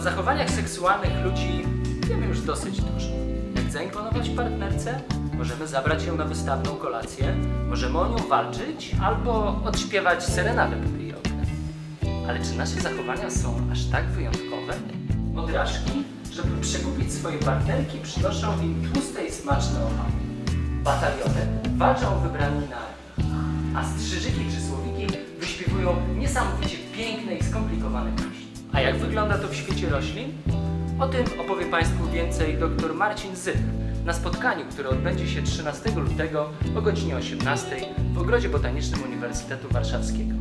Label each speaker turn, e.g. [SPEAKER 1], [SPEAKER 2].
[SPEAKER 1] zachowaniach seksualnych ludzi wiemy już dosyć dużo. Jak zaimponować partnerce? Możemy zabrać ją na wystawną kolację, możemy o nią walczyć albo odśpiewać serenadę pod jej oknem. Ale czy nasze zachowania są aż tak wyjątkowe? Odrażki, żeby przekupić swoje partnerki, przynoszą im tłuste i smaczne omały. Bataliony walczą o wybrani na a strzyżyki czy słowiki wyśpiewują niesamowicie piękne i skomplikowane pieśni. A jak wygląda to w świecie roślin? O tym opowie Państwu więcej dr Marcin Zych na spotkaniu, które odbędzie się 13 lutego o godzinie 18 w Ogrodzie Botanicznym Uniwersytetu Warszawskiego.